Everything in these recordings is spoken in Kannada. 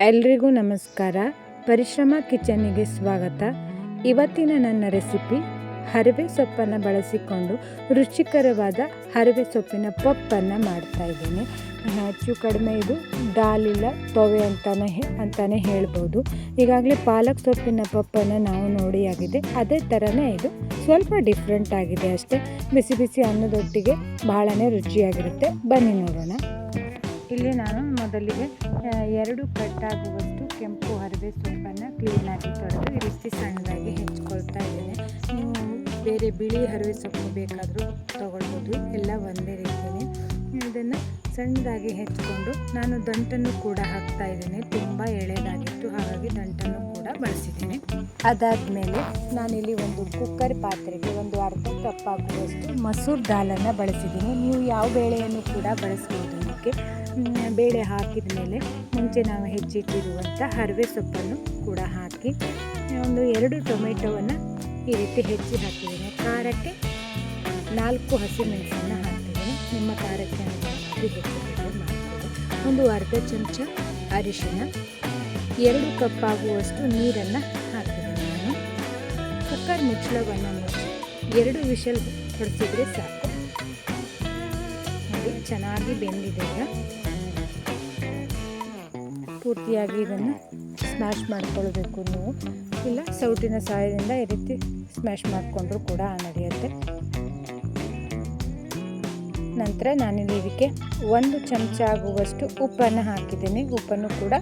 ಎಲ್ರಿಗೂ ನಮಸ್ಕಾರ. ಪರಿಶ್ರಮ ಕಿಚನ್ನಿಗೆ ಸ್ವಾಗತ. ಇವತ್ತಿನ ನನ್ನ ರೆಸಿಪಿ, ಹರಿವೆ ಸೊಪ್ಪನ್ನು ಬಳಸಿಕೊಂಡು ರುಚಿಕರವಾದ ಹರಿವೆ ಸೊಪ್ಪಿನ ಪಪ್ಪನ್ನು ಮಾಡ್ತಾ ಇದ್ದೀನಿ. ಹೆಚ್ಚು ಕಡಿಮೆ ಇದು ಡಾಲಿಲ್ಲ ತೊವೆ ಅಂತಲೇ ಅಂತಾನೆ ಹೇಳ್ಬೋದು. ಈಗಾಗಲೇ ಪಾಲಕ್ ಸೊಪ್ಪಿನ ಪಪ್ಪನ್ನು ನಾವು ನೋಡಿ ಆಗಿದೆ. ಅದೇ ಥರನೇ ಇದು ಸ್ವಲ್ಪ ಡಿಫ್ರೆಂಟ್ ಆಗಿದೆ ಅಷ್ಟೇ. ಬಿಸಿ ಬಿಸಿ ಅನ್ನದೊಟ್ಟಿಗೆ ಬಹಳನೇ ರುಚಿಯಾಗಿರುತ್ತೆ. ಬನ್ನಿ ನೋಡೋಣ. ಇಲ್ಲಿ ನಾನು ಮೊದಲಿಗೆ ಎರಡು ಕಟ್ಟಾಗುವಷ್ಟು ಕೆಂಪು ಹರಿವೆ ಸೊಪ್ಪನ್ನು ಕ್ಲೀನಾಗಿ ತೊಳೆದು ರೀತಿ ಸಣ್ಣದಾಗಿ ಹೆಚ್ಕೊಳ್ತಾ ಇದ್ದೇನೆ. ನೀವು ಬೇರೆ ಬಿಳಿ ಹರಿವೆ ಸೊಪ್ಪು ಬೇಕಾದರೂ ತೊಗೊಳ್ಬೋದು. ಎಲ್ಲ ಒಂದೇ ರೀತಿಯೇ ಇದನ್ನು ಸಣ್ಣದಾಗಿ ಹೆಚ್ಕೊಂಡು ನಾನು ದಂಟನ್ನು ಕೂಡ ಹಾಕ್ತಾ ಇದ್ದೇನೆ. ತುಂಬ ಎಳೆದಾಗಿತ್ತು, ಹಾಗಾಗಿ ದಂಟನ್ನು ಕೂಡ ಬಳಸಿದ್ದೇನೆ. ಅದಾದಮೇಲೆ ನಾನಿಲ್ಲಿ ಒಂದು ಕುಕ್ಕರ್ ಪಾತ್ರೆಗೆ ಒಂದು ಅರ್ಧ ಕಪ್ ಆಗುವಷ್ಟು ಮಸೂರ್ ದಾಲನ್ನು ಬಳಸಿದ್ದೀನಿ. ನೀವು ಯಾವ ಬೇಳೆಯನ್ನು ಕೂಡ ಬಳಸ್ಬೋದು ಬೇಳೆ ಹಾಕಿದ ಮೇಲೆ ಮುಂಚೆ ನಾವು ಹೆಚ್ಚಿಟ್ಟಿರುವಂಥ ಹರಿವೆ ಸೊಪ್ಪನ್ನು ಕೂಡ ಹಾಕಿ, ಒಂದು ಎರಡು ಟೊಮೆಟೊವನ್ನು ಈ ರೀತಿ ಹೆಚ್ಚಿ ಹಾಕಿದ್ದೀನಿ. ಖಾರಕ್ಕೆ ನಾಲ್ಕು ಹಸಿಮೆಣಸನ್ನು ಹಾಕ್ತಿದ್ದೀನಿ. ನಿಮ್ಮ ಖಾರಕ್ಕೆ ಅನುಗುಣವಾಗಿ ಹೆಚ್ಚು ಕಡಿಮೆ ಒಂದು ಅರ್ಧ ಚಮಚ ಅರಿಶಿನ ಎರಡು ಕಪ್ ಆಗುವಷ್ಟು ನೀರನ್ನು ಹಾಕ್ತೀನಿ ನಾನು. ಕುಕ್ಕರ್ ಮುಚ್ಚಳವನ್ನು ಮುಚ್ಚಿ ಎರಡು ವಿಷಲ್ ಹೊಡೆಸಿದ್ರೆ ಸಾಕು. ಚೆನ್ನಾಗಿ ಬೆಂದಿದೆ ಪೂರ್ತಿಯಾಗಿ ಇದನ್ನು ಸ್ಮ್ಯಾಶ್ ಮಾಡ್ಕೊಳ್ಬೇಕು ನೀವು. ಇಲ್ಲ, ಸೌಟಿನ ಸಹಾಯದಿಂದ ಈ ರೀತಿ ಸ್ಮ್ಯಾಶ್ ಮಾಡಿಕೊಂಡ್ರೂ ಕೂಡ ನಡೆಯುತ್ತೆ. ನಂತರ ನಾನಿಲ್ಲಿ ಇದಕ್ಕೆ ಒಂದು ಚಮಚ ಆಗುವಷ್ಟು ಉಪ್ಪನ್ನು ಹಾಕಿದ್ದೀನಿ. ಉಪ್ಪನ್ನು ಕೂಡ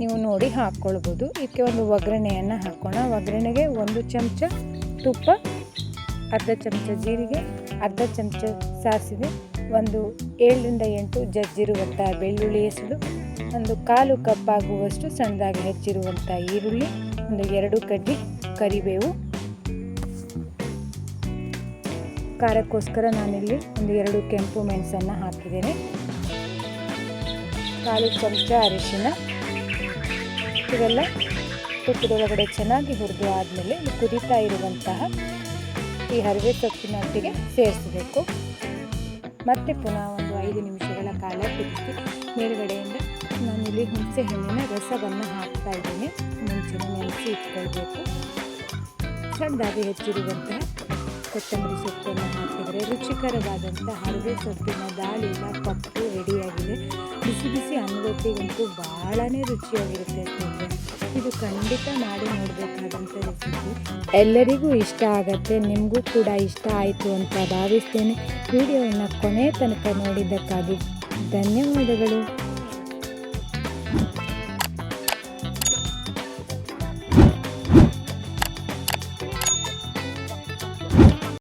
ನೀವು ನೋಡಿ ಹಾಕ್ಕೊಳ್ಬೋದು. ಇದಕ್ಕೆ ಒಂದು ಒಗ್ಗರಣೆಯನ್ನು ಹಾಕೋಣ. ಒಗ್ಗರಣೆಗೆ ಒಂದು ಚಮಚ ತುಪ್ಪ, ಅರ್ಧ ಚಮಚ ಜೀರಿಗೆ, ಅರ್ಧ ಚಮಚ ಸಾಸಿವೆ ಒಂದು ಏಳರಿಂದ ಎಂಟು ಜಜ್ಜಿರುವಂಥ ಬೆಳ್ಳುಳ್ಳಿ ಹೆಸರು, ಒಂದು ಕಾಲು ಕಪ್ ಆಗುವಷ್ಟು ಸಣ್ಣದಾಗಿ ಹೆಚ್ಚಿರುವಂಥ ಈರುಳ್ಳಿ, ಒಂದು ಎರಡು ಕಡ್ಡಿ ಕರಿಬೇವು. ಖಾರಕ್ಕೋಸ್ಕರ ನಾನಿಲ್ಲಿ ಒಂದು ಎರಡು ಕೆಂಪು ಮೆಣಸನ್ನು ಹಾಕಿದ್ದೇನೆ. ಕಾಲು ಚಮಚ ಅರಿಶಿನ ಇವೆಲ್ಲ ತುಪ್ಪದೊಳಗಡೆ ಚೆನ್ನಾಗಿ ಹುರಿದು ಆದಮೇಲೆ ಕುದೀತಾ ಇರುವಂತಹ ಈ ಹರಿವೆ ಸೊಪ್ಪಿನೊಟ್ಟಿಗೆ ಸೇರಿಸಬೇಕು. ಮತ್ತೆ ಪುನಃ ಒಂದು ಐದು ನಿಮಿಷಗಳ ಕಾಲ ಕುದಿಸಿ ನಾನು ಇಲ್ಲಿ ಹುಣಸೆ ಹಣ್ಣಿನ ರಸವನ್ನು ಹಾಕ್ತಾ ಇದ್ದೀನಿ. ಮುಂಚೆನೇ ನೆನೆಸಿ ಇಟ್ಕೊಳ್ಬೇಕು. ಸಣ್ಣದಾಗಿ ಹೆಚ್ಚಿರುವಂತಹ ಕೊತ್ತಂಬರಿ ಸೊಪ್ಪನ್ನು ಹಾಕಿದರೆ ರುಚಿಕರವಾದಂಥ ಹಳದಿ ಸೊಪ್ಪಿನ ದಾಳಿನ ಪಪ್ಪು ರೆಡಿಯಾಗಿದೆ. ಬಿಸಿ ಬಿಸಿ ಅನ್ನದೊಟ್ಟಿಗಂತೂ ಭಾಳನೇ ರುಚಿಯಾಗಿರುತ್ತೆ ಇದು ಖಂಡಿತ ಮಾಡಿ ನೋಡಬೇಕಾದಂಥ ರೆಸಿಪಿ. ಎಲ್ಲರಿಗೂ ಇಷ್ಟ ಆಗತ್ತೆ, ನಿಮಗೂ ಕೂಡ ಇಷ್ಟ ಆಯಿತು ಅಂತ ಭಾವಿಸ್ತೇನೆ. ವಿಡಿಯೋವನ್ನು ಕೊನೆ ತನಕ ನೋಡಿದ್ದಕ್ಕಾಗಿ ಧನ್ಯವಾದಗಳು.